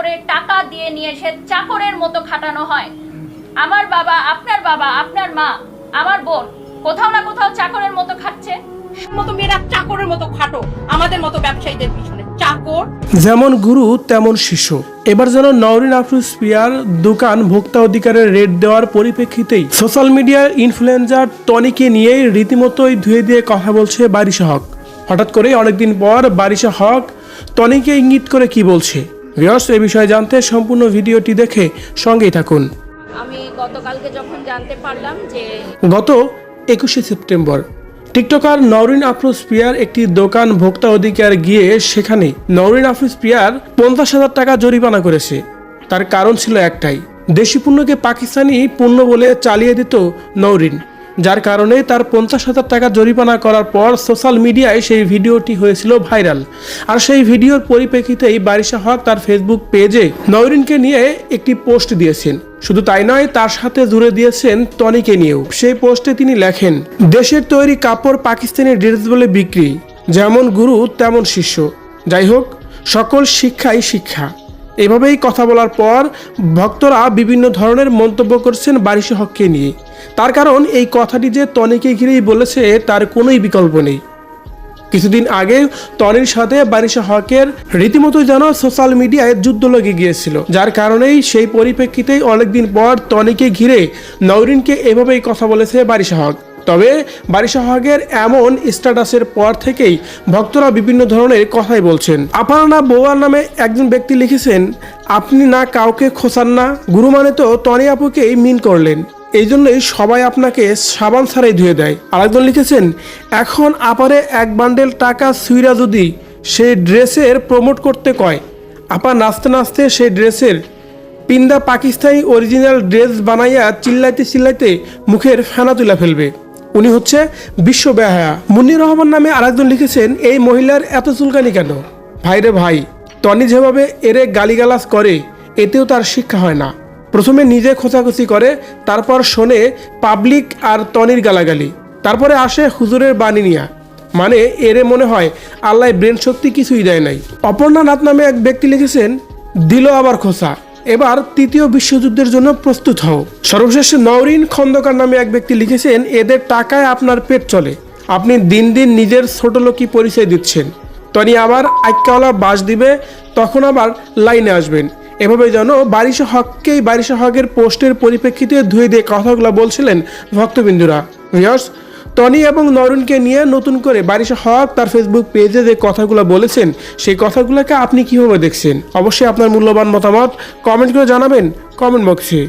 করে টাকা দিয়ে নিয়ে এসে চাকরের মতো খাটানো হয়। আমার বাবা আপনার বাবা আপনার মা আমার বোন কোথাও না কোথাও চাকরের মতো খাচ্ছে মতো মেয়েরা চাকরের মতো খাটো আমাদের মতো ব্যবসায়ীদের পিছনে। চাকর যেমন গুরু তেমন শিষ্য এবার যেন নওরিন আফরুজ পিয়ার দোকান ভোক্তা অধিকারের রেট দেওয়ার পরিপ্রেক্ষিতেই সোশ্যাল মিডিয়ার ইনফ্লুয়েন্সার টনিকে নিয়েই রীতিমতোই ধুয়ে দিয়ে কথা বলছে বারিশা হক। হঠাৎ করেই অনেকদিন পর বারিশা হক টনিকে ইঙ্গিত করে কি বলছে? ভিউয়ার্স এই বিষয়ে জানতে সম্পূর্ণ ভিডিওটি দেখে সঙ্গেই থাকুন। আমি গতকালকে যখন জানতে পারলাম যে গত একুশে সেপ্টেম্বর টিকটকার নওরিন আফরোজ পিয়ার একটি দোকান ভোক্তা অধিকার গিয়ে সেখানে নওরিন আফরোজ পিয়ার পঞ্চাশ হাজার টাকা জরিমানা করেছে। তার কারণ ছিল একটাই দেশি পণ্যকে পাকিস্তানি পণ্য বলে চালিয়ে দিত নওরিন। যার কারণে তার পঞ্চাশ হাজার টাকা জরিমানা করার পর সোশ্যাল মিডিয়ায় সেই ভিডিওটি হয়েছিল ভাইরাল। আর সেই ভিডিওর পরিপ্রেক্ষিতেই বারিশা হক তার ফেসবুক পেজে নওরিনকে নিয়ে একটি পোস্ট দিয়েছেন। শুধু তাই নয়, তার সাথে জুড়ে দিয়েছেন টনিকে নিয়েও। সেই পোস্টে তিনি লেখেন, দেশের তৈরি কাপড় পাকিস্তানি ড্রেস বলে বিক্রি, যেমন গুরু তেমন শিষ্য। যাই হোক, সকল শিক্ষাই শিক্ষা। এভাবেই কথা বলার পর ভক্তরা বিভিন্ন ধরনের মন্তব্য করছেন বারিশা হককে নিয়ে। তার কারণ এই কথাটি যে টনিকে ঘিরেই বলেছে, তার কোনোই বিকল্প নেই। কিছুদিন আগে তনির সাথে বারিশা হকের রীতিমতো যেন সোশ্যাল মিডিয়ায় যুদ্ধ লেগে গিয়েছিল, যার কারণেই সেই পরিপ্রেক্ষিতেই অনেকদিন পর তনিকে ঘিরে নওরিনকে এভাবেই কথা বলেছে বারিশা হক। তবে বারিশা হকের এমন স্ট্যাটাসের পর থেকেই ভক্তরা বিভিন্ন ধরনের কথাই বলছেন। আপারনা বৌয়ার নামে একজন ব্যক্তি লিখেছেন, আপনি না কাউকে খোসান না। গুরু মানে তো তনি আপুকেই মিন করলেন। এই জন্যই সবাই আপনাকে সাবান ছাড়াই ধুয়ে দেয়। আরেকজন লিখেছেন, এখন আপারে এক বান্ডেল টাকা সুইরা যদি সেই ড্রেসের প্রমোট করতে কয়। আপা নাচতে নাচতে সেই ড্রেসের পিন্দা পাকিস্তানি অরিজিনাল ড্রেস বানাইয়া চিল্লাইতে চিল্লাইতে মুখের ফেনা তুলে ফেলবে। উনি হচ্ছে বিশ্ব বেহায়া। মুন্নির রহমান নামে আরেকজন লিখেছেন, এই মহিলার এত চুলকানি কেন? ভাইরে ভাই, টনি যেভাবে এরে গালিগালাজ করে, এতেও তার শিক্ষা হয় না। প্রথমে নিজে খোঁচাখুচি করে, তারপর শোনে পাবলিক আর তনির গালাগালি। তারপরে আসে হুজুরের বাণী নিয়া। মানে এরে মনে হয় আল্লাহ ব্রেন শক্তি কিছুই দেয় নাই। অপর্ণা নাথ নামে এক ব্যক্তি লিখেছেন, দিল আবার খোসা এবার তৃতীয় বিশ্বযুদ্ধের জন্য প্রস্তুত হও। সর্বশেষে নওরিন খন্দকার নামে এক ব্যক্তি লিখেছেন, এদের টাকায় আপনার পেট চলে। আপনি দিন দিন নিজের ছোট লোকই পরিচয় দিচ্ছেন। তনি আবার আইকাওয়ালা বাস দিবে, তখন আবার লাইনে আসবেন। এভাবে যেন বারিশা হককেই বারিশা হকের পোস্টের পরিপ্রেক্ষিতে ধুয়ে দিয়ে কথাগুলো বলছিলেন ভক্তবিন্দুরা। ভিউয়ার্স, টনি এবং নরুনকে নিয়ে নতুন করে বারিশা হক তার ফেসবুক পেজে যে কথাগুলো বলেছেন, সেই কথাগুলোকে আপনি কীভাবে দেখছেন? অবশ্যই আপনার মূল্যবান মতামত কমেন্ট করে জানাবেন কমেন্ট বক্সে।